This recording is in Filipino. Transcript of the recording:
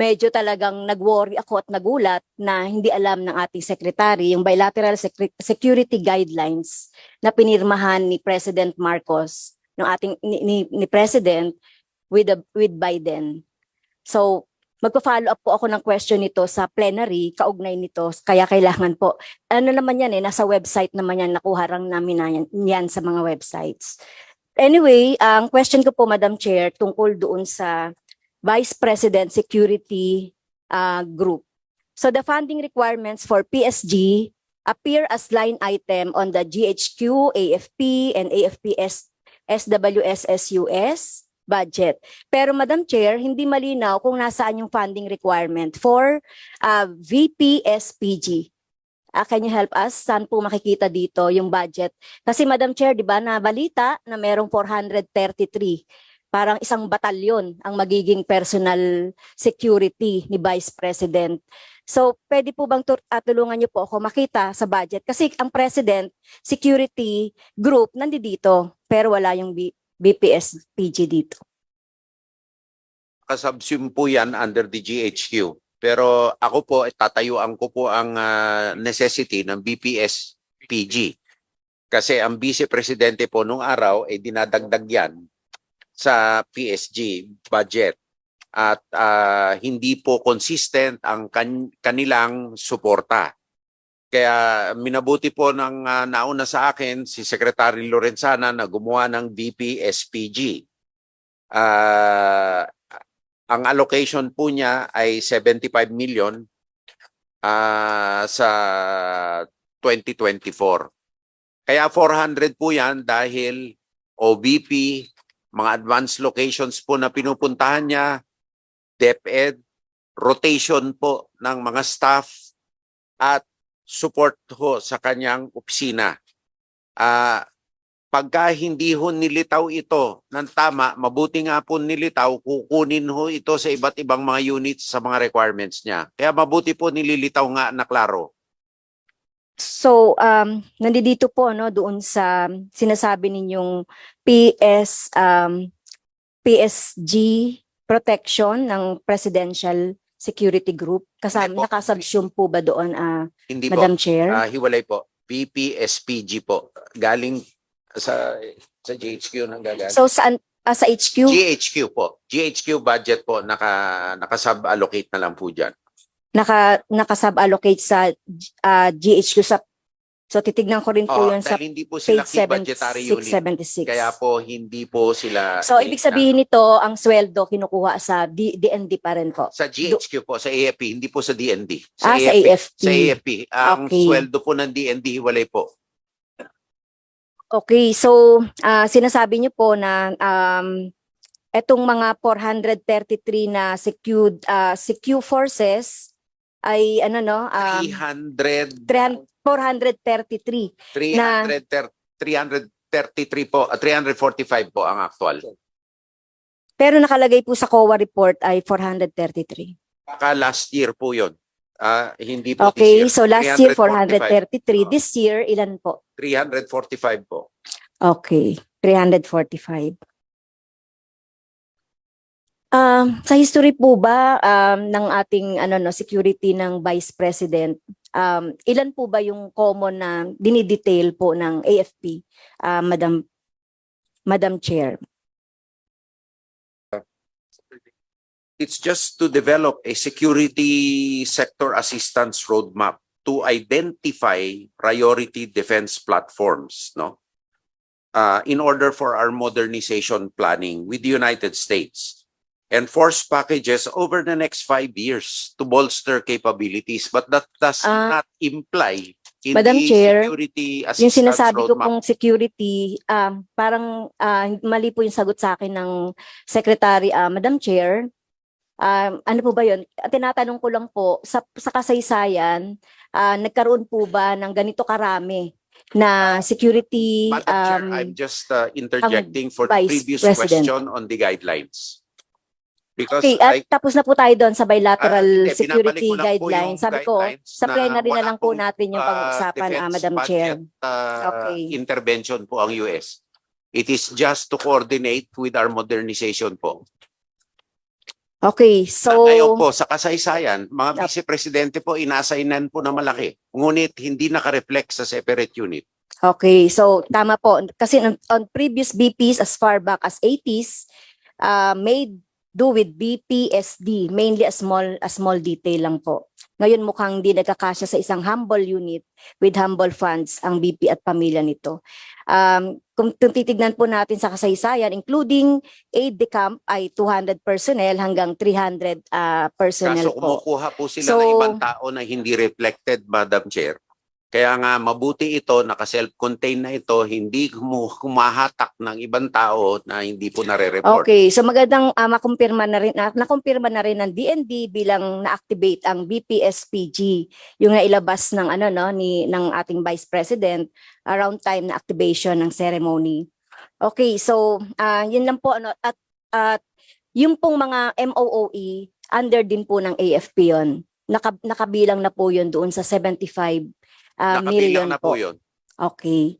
medyo talagang nag-worry ako at nagulat na hindi alam ng ating secretary yung bilateral security guidelines na pinirmahan ni President Marcos ng ating ni, ni, ni President with the, with Biden. So magpa-follow up po ako ng question nito sa plenary, kaugnay nito, kaya kailangan po. Ano naman yan eh, nasa website naman yan, nakuha lang namin na yan, yan sa mga websites. Anyway, ang question ko po, Madam Chair, tungkol doon sa Vice President Security uh, Group. So the funding requirements for PSG appear as line item on the GHQ, AFP, and AFPS SWSSUS budget. Pero Madam Chair, hindi malinaw kung nasaan yung funding requirement for uh, VPSPG. Ah, can you help us? Saan po makikita dito yung budget? Kasi Madam Chair, di ba, na balita na merong 433 parang isang batalyon ang magiging personal security ni Vice President. So, pwede po bang ah, tulungan niyo po ako makita sa budget? Kasi ang President Security Group nandito, pero wala yung B- BPS PG dito. Kasubsume po yan under the GHQ. Pero ako po, tatayuan ko po ang ah, necessity ng BPS PG. Kasi ang vice presidente po nung araw ay dinadagdag yan sa PSG budget at ah, hindi po consistent ang kan- kanilang suporta. Kaya minabuti po ng ah, nauna sa akin si Secretary Lorenzana na gumawa ng BPSPG. Ah, ang allocation po niya ay 75 million ah, sa 2024. Kaya 400 po yan dahil OBP, mga advanced locations po na pinupuntahan niya, DepEd, rotation po ng mga staff at support ho sa kanyang opisina. Ah, pagka hindi ho nilitaw ito ng tama, mabuti nga po nilitaw, kukunin ho ito sa iba't ibang mga units sa mga requirements niya. Kaya mabuti po nililitaw nga na klaro. So, um, nandito po no doon sa sinasabi ninyong PS um, PSG protection ng Presidential Security Group. Kasama po. nakasubsume po ba doon ah, Hindi po. Madam Chair? Ah, hiwalay po. BPSPG po. Galing sa sa GHQ nang gagal. so saan ah, sa HQ? GHQ po. GHQ budget po naka naka-sub-allocate na lang po diyan. Naka naka-sub-allocate sa ah, GHQ sa So titignan ko rin po Oh, yun sa hindi po sila page key budgetary unit. 7676. Kaya po hindi po sila So ibig sabihin nito, ang sweldo kinukuha sa D- DND pa rin po. sa GHQ po, sa AFP, hindi po sa DND. Ah, sa AFP. Sa AFP. Ang Okay. sweldo po ng DND, hiwalay po. Okay, so ah, sinasabi niyo po na um, etong mga 433 na secured uh, secure forces ay ano no um, 300, 300 433 Na- 330, 333 po, ah, 345 po ang actual. pero nakalagay po sa COA report ay 433. Baka last year po yun. Ah, hindi po Okay, this year. so last year 345. 433, this year ilan po? 345 po. Okay, 345. Um, sa history po ba um, ng ating ano no security ng Vice President, um, ilan po ba yung common na dinidetail po ng AFP, ah, Madam Madam Chair? It's just to develop a security sector assistance roadmap to identify priority defense platforms, no? Uh, in order for our modernization planning with the United States and force packages over the next five years to bolster capabilities. But that does Ah. not imply in Madam the Chair, security Yung sinasabi ko roadmap. pong security, um, parang ah, mali po yung sagot sa akin ng Secretary, ah, Madam Chair. Um, ano po ba yun? Tinatanong ko lang po, sa, sa kasaysayan, ah, nagkaroon po ba ng ganito karami na security Madam Chair, um, I'm just uh, interjecting for the previous President. question on the guidelines. Because Okay, at I tapos na po tayo doon sa bilateral Ah, hindi, security guidelines. Sabi ko, sa na plenary na lang po natin yung uh, pag-uusapan, ah, defense Madam Chair. budget, uh, Okay. intervention po ang US. It is just to coordinate with our modernization po. Okay, So, ngayon so po, sa kasaysayan, mga Yep. vice-presidente po, inassignan po na malaki. Ngunit hindi nakareflect sa separate unit. Okay, so tama po. Kasi on, on previous BPs as far back as 80s, uh, made do with BPSD, mainly a small a small detail lang po. Ngayon mukhang di nagkakasya sa isang humble unit with humble funds ang BP at pamilya nito. Um, kung kung titignan po natin sa kasaysayan, including aid de camp ay 200 personnel hanggang 300 uh, personnel Kaso po. kumukuha po sila So- ng ibang tao na hindi reflected, Madam Chair. Kaya nga mabuti ito, naka-self-contained na ito, hindi kumahatak ng ibang tao na hindi po nare-report. Okay, so magandang uh, makumpirma na rin na, nakumpirma na rin ng DND bilang na-activate ang BPSPG, yung nailabas ng ano no ni ng ating Vice President around time na activation ng ceremony. Okay, so ah, yun lang po ano at at yung pong mga MOOE under din po ng AFP yon. Naka, nakabilang na po yun doon sa 75 ah, Nakabilang million na po po. yun. Okay.